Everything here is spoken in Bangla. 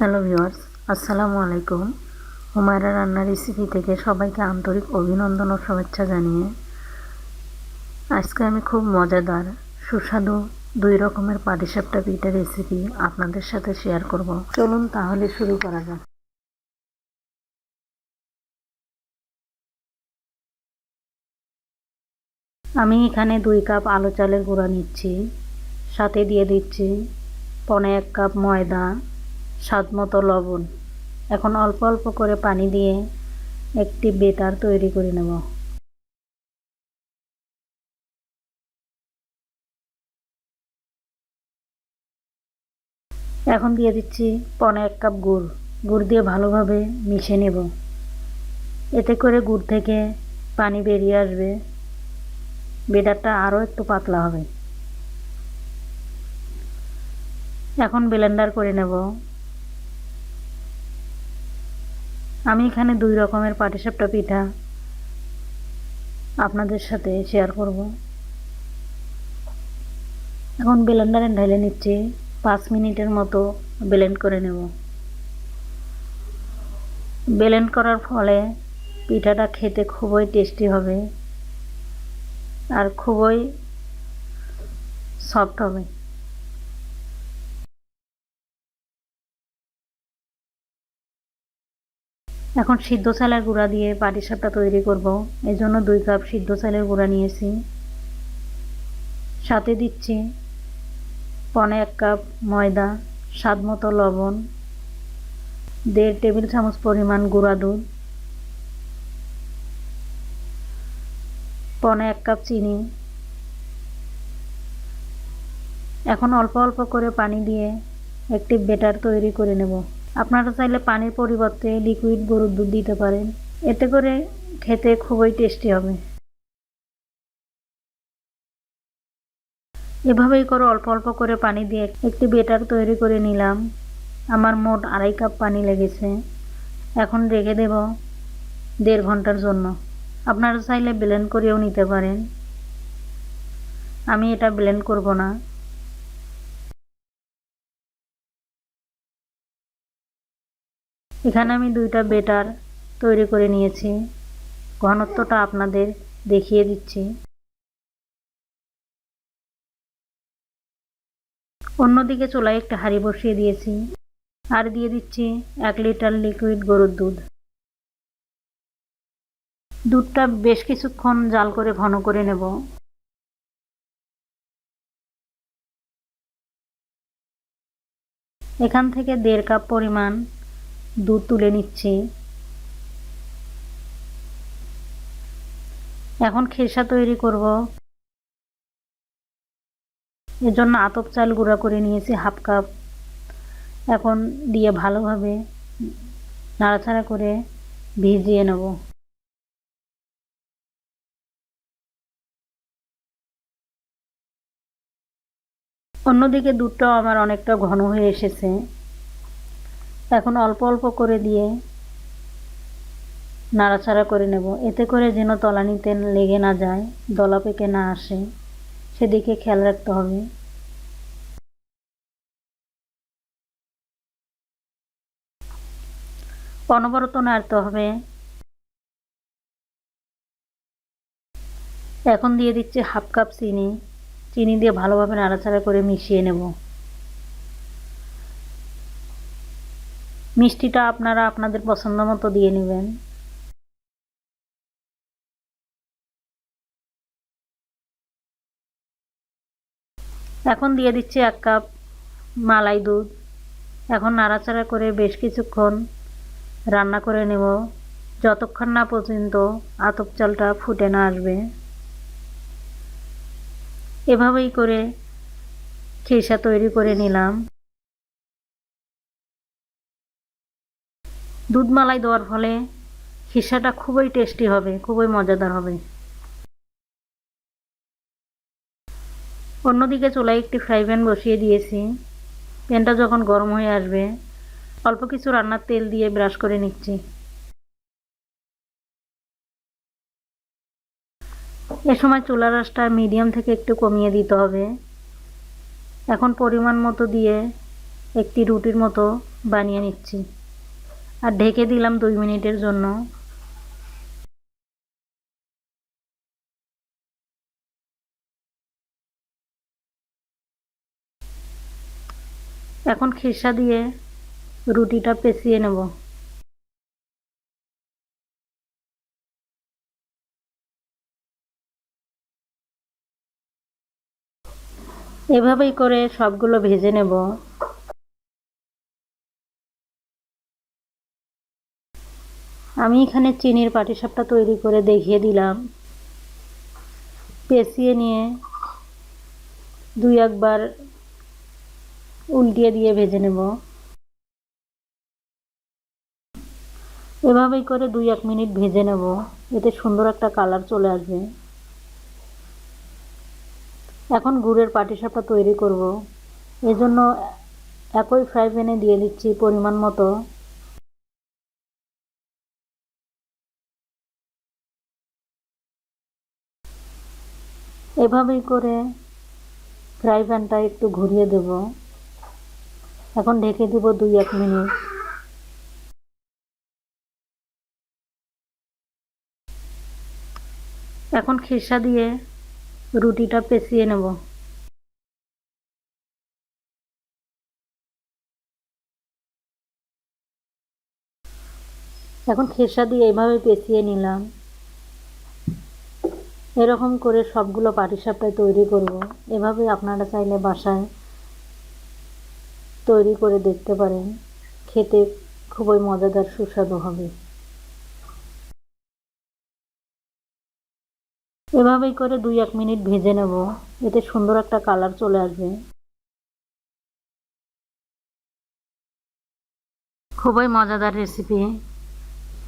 হ্যালো ভিউয়ার্স আসসালামু আলাইকুম হুমায়রা রান্না রেসিপি থেকে সবাইকে আন্তরিক অভিনন্দন ও শুভেচ্ছা জানিয়ে আজকে আমি খুব মজাদার, সুস্বাদু দুই রকমের পাটিসাপটা পিঠা রেসিপি আপনাদের সাথে শেয়ার করব। চলুন তাহলে শুরু করা যাক। আমি এখানে দুই কাপ আলু চালের গুঁড়া নিচ্ছি, সাথে দিয়ে দিচ্ছি পনে এক কাপ ময়দা স্বাদ মতো লবণ। এখন অল্প অল্প করে পানি দিয়ে একটি বেটার তৈরি করে নেব। এখন দিয়ে দিচ্ছি পনে এক কাপ গুড়। গুড় দিয়ে ভালোভাবে মিশে নেব। এতে করে গুড় থেকে পানি বেরিয়ে আসবে। বেটারটা আরও একটু পাতলা হবে। এখন ব্লেন্ডার করে নেব। আমি এখানে দুই রকমের পাটিসাপটা পিঠা আপনাদের সাথে শেয়ার করব। এখন ব্লেন্ডারে ঢেলে নিচ্ছি, পাঁচ মিনিটের মতো ব্লেন্ড করে নেব। ব্লেন্ড করার ফলে পিঠাটা খেতে খুবই টেস্টি হবে আর খুবই সফট হবে। এখন সিদ্ধ চালের গুঁড়া দিয়ে পাটিসাপটা তৈরি করব। এই জন্য দুই কাপ সিদ্ধ চালের গুঁড়া নিয়েছি। সাথে দিচ্ছি পনে এক কাপ ময়দা, স্বাদ মতো লবণ, দেড় টেবিল চামচ পরিমাণ গুঁড়া দুধ, পনে এক কাপ চিনি। এখন অল্প অল্প করে পানি দিয়ে একটি বেটার তৈরি করে নেব। আপনারা চাইলে পানির পরিবর্তে লিকুইড গরুর দুধ দিতে পারেন। এতে করে খেতে খুবই টেস্টি হবে। এভাবেই করে অল্প অল্প করে পানি দিয়ে একটি বেটার তৈরি করে নিলাম। আমার মোট আড়াই কাপ পানি লেগেছে। এখন রেখে দেব দেড় ঘণ্টার জন্য। আপনারা চাইলে ব্লেন্ড করেও নিতে পারেন। আমি এটা ব্লেন্ড করব না। এখানে আমি দুইটা বেটার তৈরি করে নিয়েছি। ঘনত্বটা আপনাদের দেখিয়ে দিচ্ছি। অন্যদিকে চুলায় একটা হাঁড়ি বসিয়ে দিয়েছি আর দিয়ে দিচ্ছি এক লিটার লিকুইড গরুর দুধ। দুধটা বেশ কিছুক্ষণ জাল করে ঘন করে নেব। এখান থেকে দেড় কাপ পরিমাণ দুধ তুলে নিচ্ছি। এখন খেসা তৈরি করব। এর জন্য আতপ চাল গুঁড়া করে নিয়েছি হাফ কাপ। এখন দিয়ে ভালোভাবে নাড়াচাড়া করে ভিজিয়ে নেব। অন্যদিকে দুধটাও আমার অনেকটা ঘন হয়ে এসেছে। এখন অল্প অল্প করে দিয়ে নাড়াচাড়া করে নেব। এতে করে যেন তলানিতে লেগে না যায়, দলা পেকে না আসে। সেদিকে খেয়াল রাখতে হবে। অনবরত নাড়তে হবে। এখন দিয়ে দিচ্ছি হাফ কাপ চিনি। চিনি দিয়ে ভালোভাবে নাড়াচাড়া করে মিশিয়ে নেব। মিষ্টিটা আপনারা আপনাদের পছন্দ মতো দিয়ে নেবেন। এখন দিয়ে দিচ্ছি এক কাপ মালাই দুধ। এখন নাড়াচাড়া করে বেশ কিছুক্ষণ রান্না করে নেব। যতক্ষণ না পর্যন্ত আতপ চালটা ফুটে না আসবে। এভাবেই করে খেসা তৈরি করে নিলাম। দুধ মালাই দেওয়ার ফলে খিসাটা খুবই টেস্টি হবে, খুবই মজাদার হবে। অন্যদিকে চুলায় একটি ফ্রাই প্যান বসিয়ে দিয়েছি। প্যানটা যখন গরম হয়ে আসবে, অল্প কিছু রান্নার তেল দিয়ে ব্রাশ করে নিচ্ছি। এ সময় চুলার আঁচটা মিডিয়াম থেকে একটু কমিয়ে দিতে হবে। এখন পরিমাণ মতো দিয়ে একটি রুটির মতো বানিয়ে নিচ্ছি। আর ঢেকে দিলাম দুই মিনিটের জন্য। এখন খিসা দিয়ে রুটিটা পেঁচিয়ে নেব। এভাবেই করে সবগুলো ভেজে নেব। আমি এখানে চিনির পাটিসাপটা তৈরি করে দেখিয়ে দিলাম। পেঁচিয়ে নিয়ে দুই একবার উল্টিয়ে দিয়ে ভেজে নেব। এভাবেই করে দুই এক মিনিট ভেজে নেব। এতে সুন্দর একটা কালার চলে আসবে। এখন গুড়ের পাটিসাপটা তৈরি করব। এজন্য একই ফ্রাই প্যানে দিয়ে দিচ্ছি পরিমাণ মতো। এভাবেই করে ফ্রাই প্যানটা একটু ঘুরিয়ে দেব। এখন ঢেকে দেব দুই, এক মিনিট। এখন খিসা দিয়ে রুটিটা পেঁচিয়ে নেব। এখন খেসা দিয়ে এভাবে পেঁচিয়ে নিলাম। এরকম করে সবগুলো পাটিসাপটায় তৈরি করব। এভাবে আপনারা চাইলে বাসায় তৈরি করে দেখতে পারেন। খেতে খুবই মজাদার সুস্বাদু হবে। এভাবেই করে দুই এক মিনিট ভেজে নেব। এতে সুন্দর একটা কালার চলে আসবে। খুবই মজাদার রেসিপি।